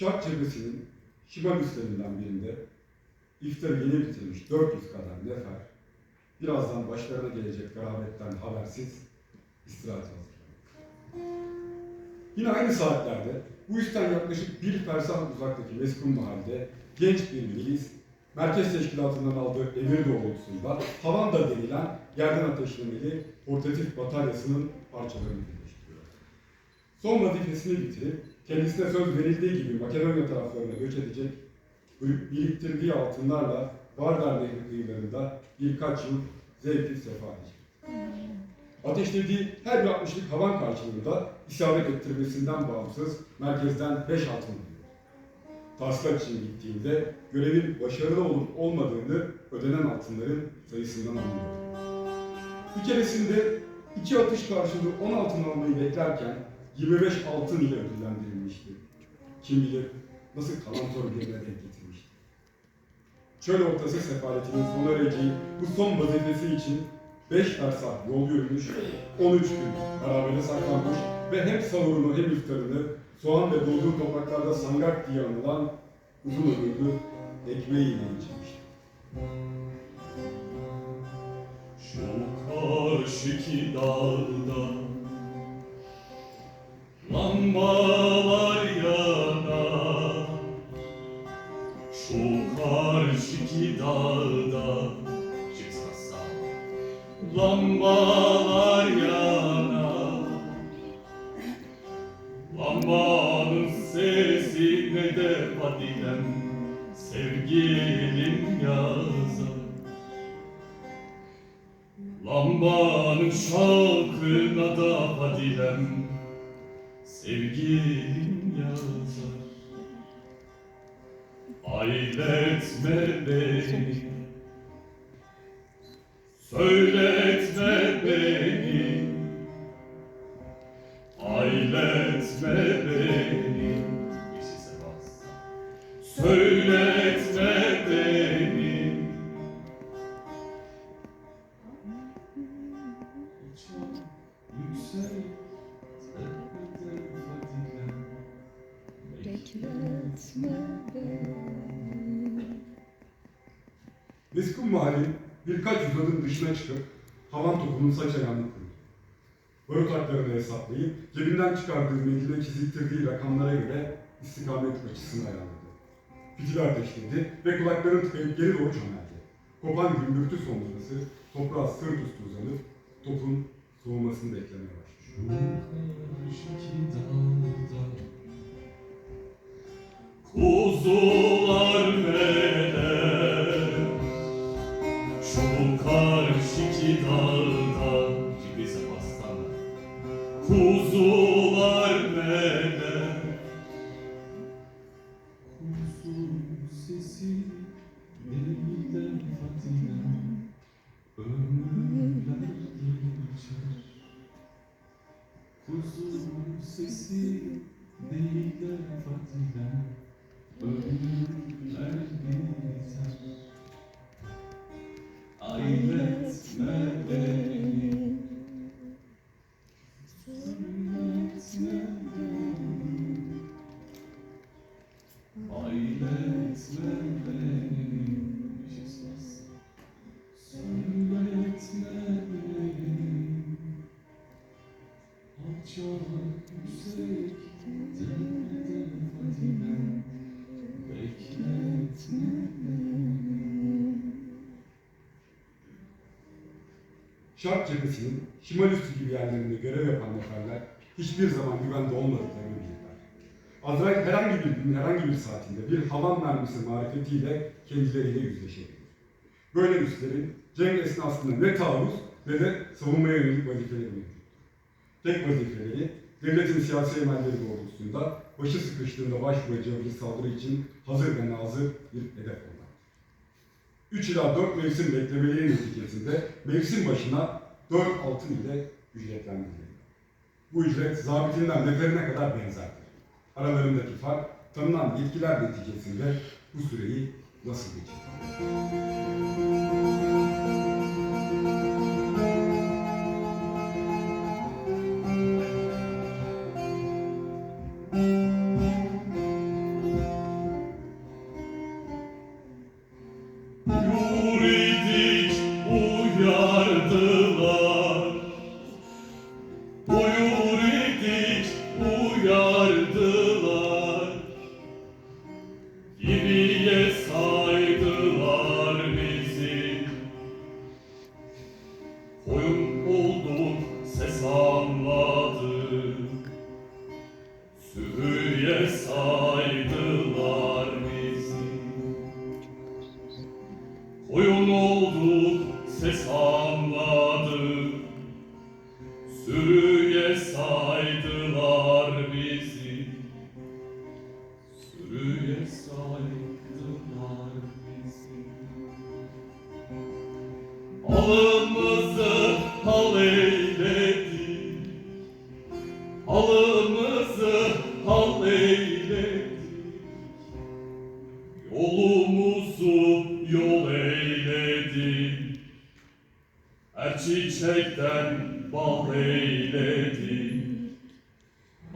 Şark çevresinin şimal üstlerinden birinde iftarı yeni bitirmiş 400 kadar nefer birazdan başlarına gelecek garabetten habersiz istirahat hazırlanıyor. Yine aynı saatlerde bu üstten yaklaşık bir fersah uzaktaki meskun mahallede genç bir milis merkez teşkilatından aldığı emir doğrultusunda Havanda denilen yerden ateşlemeli portatif bataryasının parçalarını birleştiriyor. Son vazifesini bitirip kendisine söz verildiği gibi Makedonya taraflarına göç edecek biriktirdiği altınlarla Vardar Nehri kıyılarında birkaç yıl zevkli sefa. Ateşlediği her bir 60'lık havan karşılığında isabet ettirmesinden bağımsız merkezden 5 altın alıyor. Taslak için gittiğinde görevin başarılı olup olmadığını ödenen altınların sayısından anlıyor. Bir keresinde iki atış karşılığı 10 altın almayı beklerken 25 altın ile ödüllendirilmişti. Kim bilir nasıl kalantor birine denk getirmişti. Çöl ortası sefaletinin sona ereceği bu son vazifesi için 5 fersah yol yürümüş, 13 gün berabere saklanmış ve hem sahurunu hem iftarını soğan ve doğduğu topraklarda sangak diye anılan uzun ömürlü ekmeğiyle içmişti. Şu karşıki dağda lambalar yanar. Şu karşıki dağda Çıksasa Lambalar yanar. Lambanın sesi ne de fadilem Sevgilim yazar. Lambanın şarkına da fadilem Sevgilim yazar Ayletme beni. Söyletme beni. Ayletme beni. Bir şey cebinden çıkardığı mendile çiziktirdiği rakamlara göre istikamet açısını ayarladı. Fitil ateşledi ve kulaklarını tıkayıp geri doğru çömeldi. Kopan gümbürtü sonrası toprağa sırt üstü uzanıp topun soğumasını beklemeye başladı. Karşıki dağda Kuzular melek Şu karşıki Şark cephesinin şimal üstü gibi yerlerinde görev yapan neferler hiçbir zaman güvende olmadıklarını bilirler. Azrail herhangi bir gün, herhangi bir saatinde bir havan mermisi marifetiyle kendileriyle yüzleşebilir. Böyle üslerin cenk esnasında ne taarruz ne de savunmaya yönelik vazifeleri mevcuttur. Tek vazifeleri devletin siyasi emelleri doğrultusunda başı sıkıştığında başvuracağı bir saldırı için hazır ve nazır bir hedef olmak. 3 ila 4 mevsim beklemeliğin neticesinde mevsim başına 4 altın ile ücretlendiriliyor. Bu ücret zabitinden neferine kadar benzerdir. Aralarındaki fark tanınan yetkiler neticesinde bu süreyi nasıl geçirir? Ses anladık Yolumuzu yol eyledi Her çiçekten bal eyledi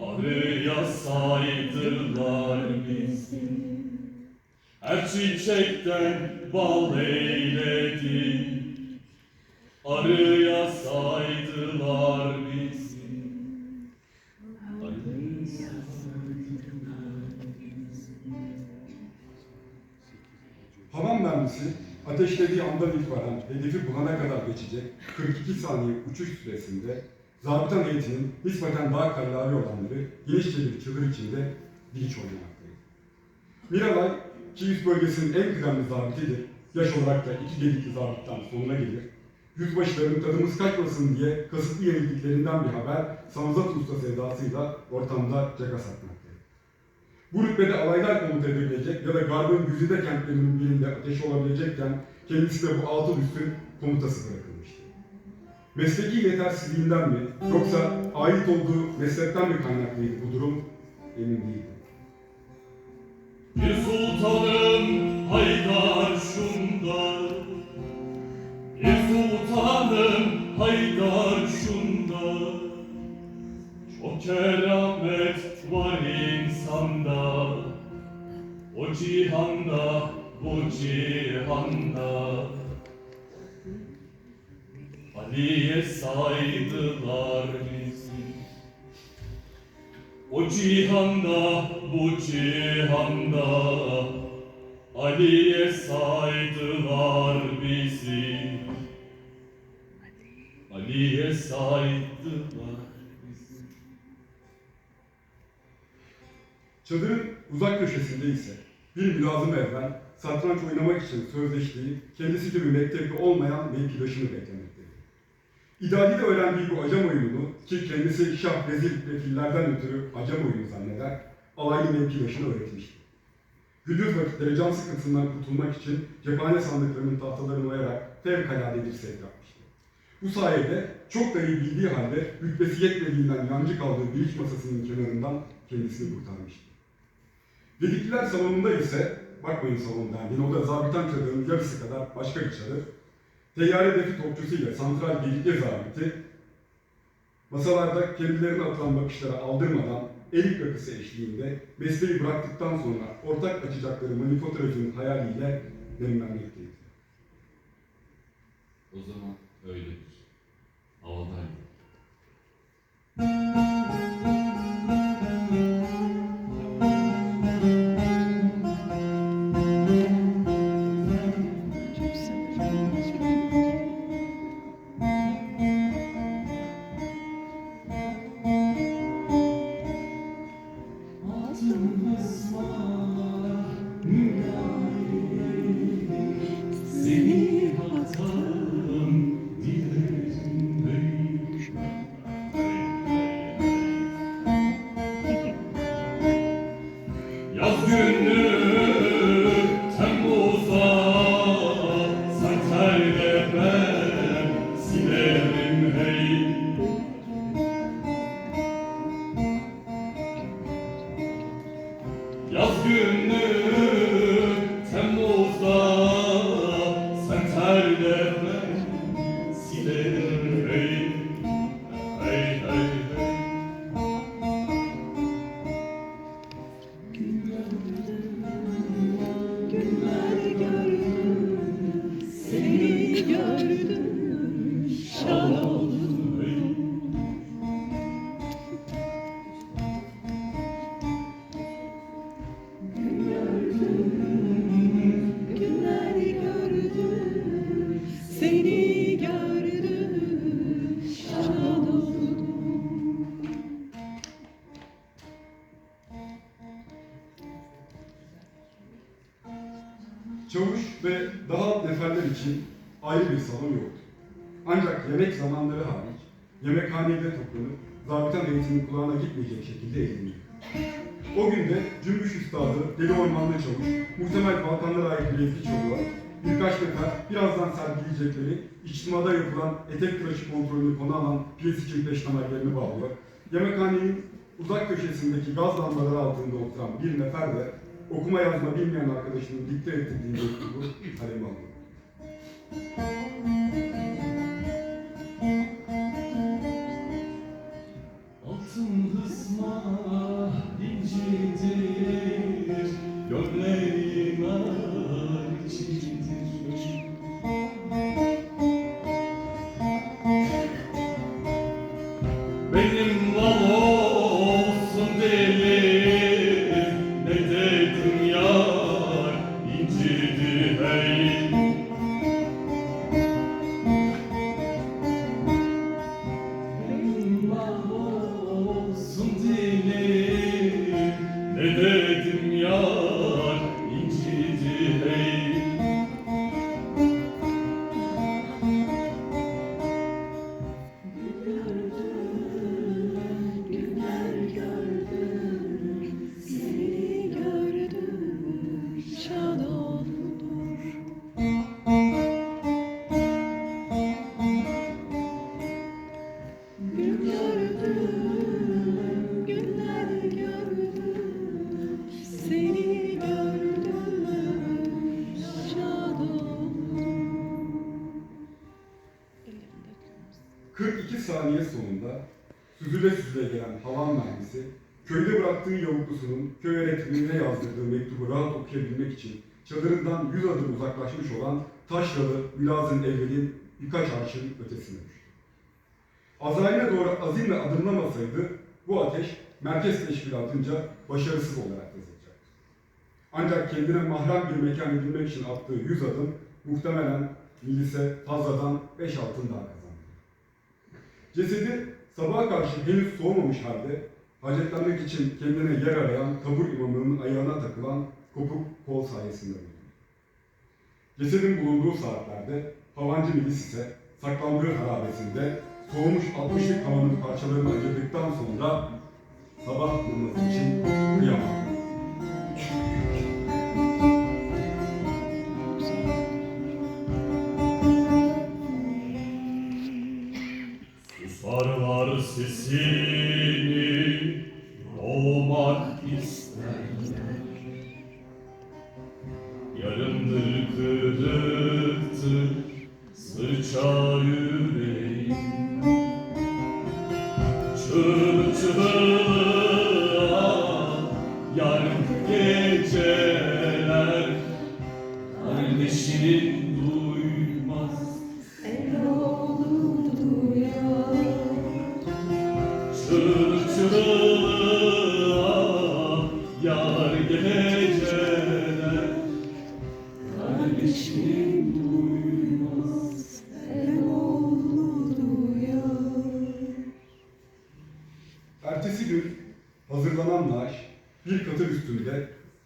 Arıya saydılar bizi. Her çiçekten bal eyledi Arıya saydılar bizi mermisi ateşlediği andan itibaren hedefi bulana kadar geçecek 42 saniye uçuş süresinde zabıtan heyetinin nispeten daha kallavi olanları genişçe bir çadır içinde diliç oynamaktaydı. Miralay, Kilis bölgesinin en kıdemli zabitidir. Yaş olarak da iki gedikli zabittan sonuna gelir. Yüzbaşıların tadımız kaçmasın diye kasıtlı yenildiklerinden bir haber Samzat Usta sevdasıyla ortamda caka satmaktaydı. Bu rütbede alaylar komuta edilecek ya da Garb'ın güzide kentlerinin birinde ateş olabilecekken kendisi de bu altı üstün komutası bırakılmıştı. Mesleki yetersizliğinden mi yoksa ait olduğu meslekten mi kaynaklıydı bu durum emin değildim. Bir sultanım haydar cihanda bu cihanda. Ali'ye saydılar bizi. O cihanda, bu cihanda. Ali'ye saydılar bizi. Ali'ye saydılar bizi. Çadırın uzak köşesinde ise bir mülazım evren satranç oynamak için sözleştiği kendisi gibi mektebi olmayan mevkidaşını beklemekteydi. İdadide öğrendiği bu acam oyununu ki kendisi şah vezir ve fillerden ötürü acam oyunu zanneder, alaylı mevkidaşına öğretmişti. Gündüz vakitleri can sıkıntısından kurtulmak için cephane sandıklarının tahtalarını oyarak fevkalade bir sevk yapmıştı. Bu sayede çok da iyi bildiği halde rütbesi yetmediğinden yancı kaldığı bir iş masasının kenarından kendisini kurtarmıştı. Gedikliler salonunda ise, bakmayın salonda yani o da zabitan çadırının yarısı kadar başka bir çadır. Teyyare defi topçusuyla santral gedikli zabiti, masalarda kendilerine atılan bakışlara aldırmadan elik rakısı eşliğinde mesleği bıraktıktan sonra ortak açacakları manifaturacının hayaliyle demlenmekteydi. O zaman öyledir Havadaydı Çavuş ve daha alt neferler için ayrı bir salon yoktu. Ancak yemek zamanları hariç yemekhanede toplanıp zabitan eğitimin kulağına gitmeyecek şekilde eğlenildi. O gün de Cümbüş Üstadı, Deli Ormanlı Çavuş, muhtemel Balkanlara ait bir eski çoluğa, birkaç nefer birazdan sergileyecekleri içtimada yapılan etek tıraşı kontrolünü konu alan piyes için peştemallerini bağlıyor. Yemekhanenin uzak köşesindeki gaz lambaları altında oturan bir nefer de okuma yazma bilmeyen arkadaşının dikte ettirdiği mektubu kaleme alıyor. 42 saniye sonunda süzüle süzüle gelen havan mermisi, köyde bıraktığı yavuklusunun köy öğretmenine yazdırdığı mektubu rahat okuyabilmek için çadırından 100 adım uzaklaşmış olan Taşralı Mülazım Evvel'in birkaç arşın ötesine. Azrail'e doğru azimle adımlamasaydı bu ateş merkez teşkilatınca başarısız olarak yazılacaktı. Ancak kendine mahrem bir mekan edinmek için attığı 100 adım muhtemelen Milis'e fazladan 5 altın daha kazandı. Cesedi sabaha karşı henüz soğumamış halde hacetlenmek için kendine yer arayan tabur imamının ayağına takılan kopuk kol sayesinde bulundu. Cesedin bulunduğu saatlerde Havancı milis ise saklandığı harabesinde soğumuş 60'lık havanın parçalarını ayırdıktan sonra sabah namazı için kıyamadı.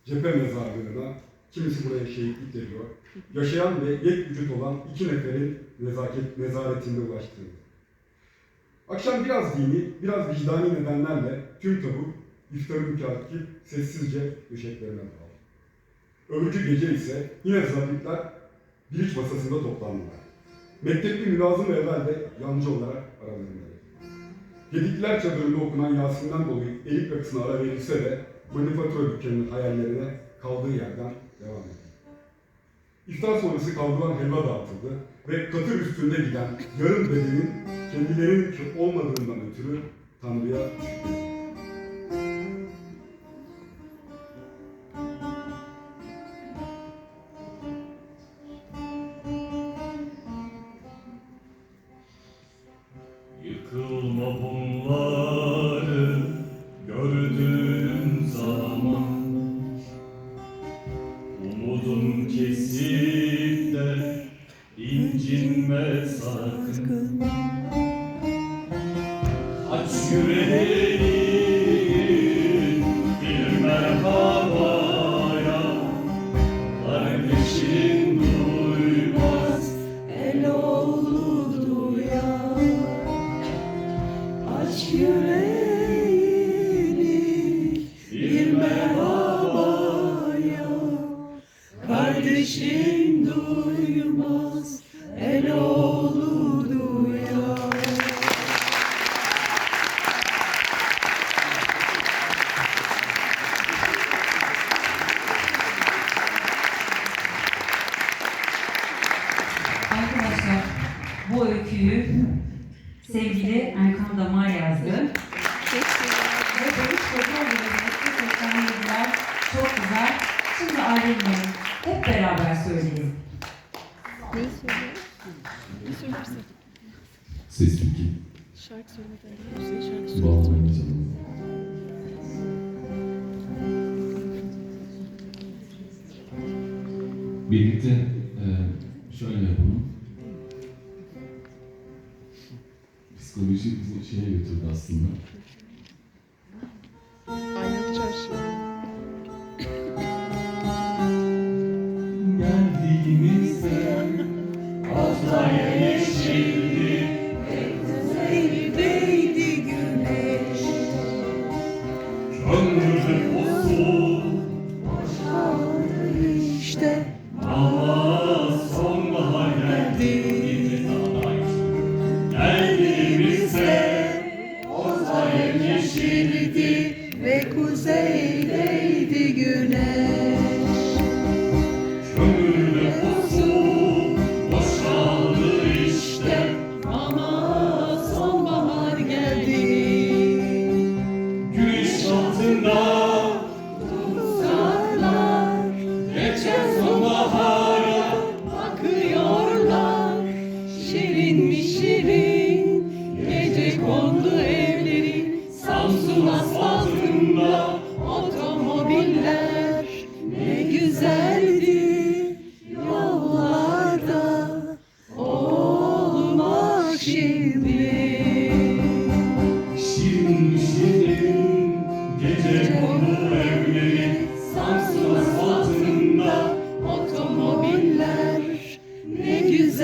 Cephe mezarlığına, kimisi buraya şehitlik ediyor, yaşayan ve yek vücut olan iki neferin nezaket, nezaretinde ulaştırıldı. Akşam biraz dini, biraz vicdani nedenlerle tüm tabu iftarı mütakip sessizce döşeklerine dağıldı. Öbürkü gece ise yine zabitler bir iç masasında toplandılar. Mektepli mülazım evvel de yancı olarak aralarındaydı. Gedikler çadırında okunan Yasin'den dolayı elik rakısına ara verilse de manifatura dükkanının hayallerine kaldığı yerden devam etti. İftar sonrası kavrulan helva dağıtıldı ve katır üstünde giden yarım bedenin kendilerinin olmadığından ötürü Tanrı'ya şükredildi. Sevgili Erkan Damar yazdı. Ve Barış Kocaoğlu ile birlikte seslendirdiler. Çok güzel. Şimdi ayrılmayın. Hep beraber söyleyelim. Neyi? Ne söylersin? Ses iki. Şarkı söylemeden şarkı. Birlikte e, şöyle yapalım. Psikoloji bizi şeye götürdü aslında.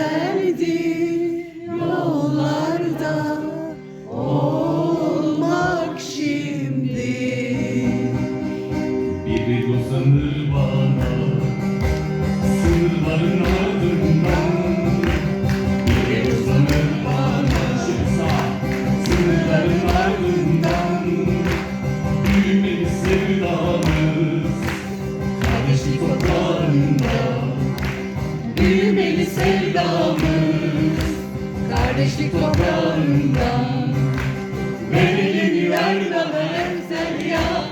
Güzeldi toprağında. Ver elini ver Bana emsel ya.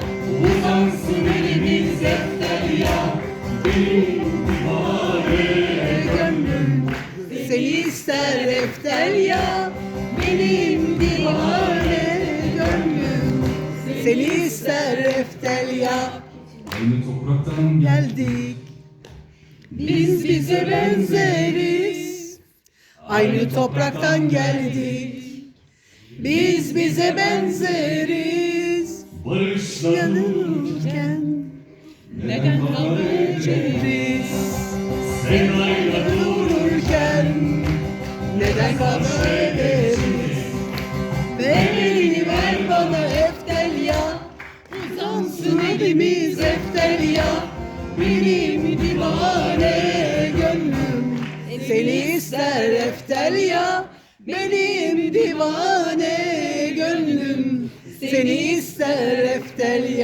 Uzansın elimiz defter ya. Benim divane gönlüm seni ister eftel ya. Benim gönlüm seni ister eftel ya. Aynı topraktan geldik. Biz bize benzeriz aynı topraktan geldik. Biz bize benzeriz. Barışlanırken neden kavga ederiz Sevdayla dururken neden kavga ederiz? Elini ver bana eftel ya. Uzansın elimiz eftel ya. Benim divane gönlüm Seni ister eftel ya Benim divane gönlüm. Seni ister eftel